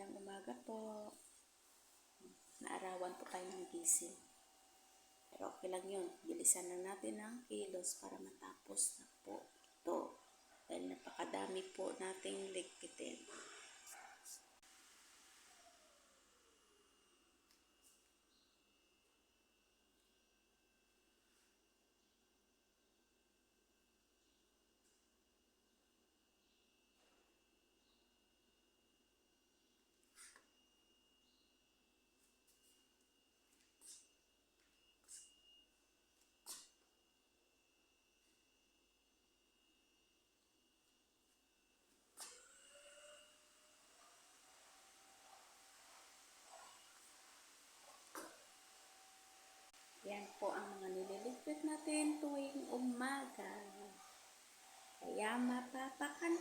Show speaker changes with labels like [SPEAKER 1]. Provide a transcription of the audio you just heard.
[SPEAKER 1] Magandang umaga po. Naarawan po tayo ng gising. Pero okay lang yun. Bilisan na natin ang kilos para matapos na po to. Dahil napakadami po nating ligpitin. Yan po ang mga nililigpit natin tuwing umaga. Kaya mapapakanta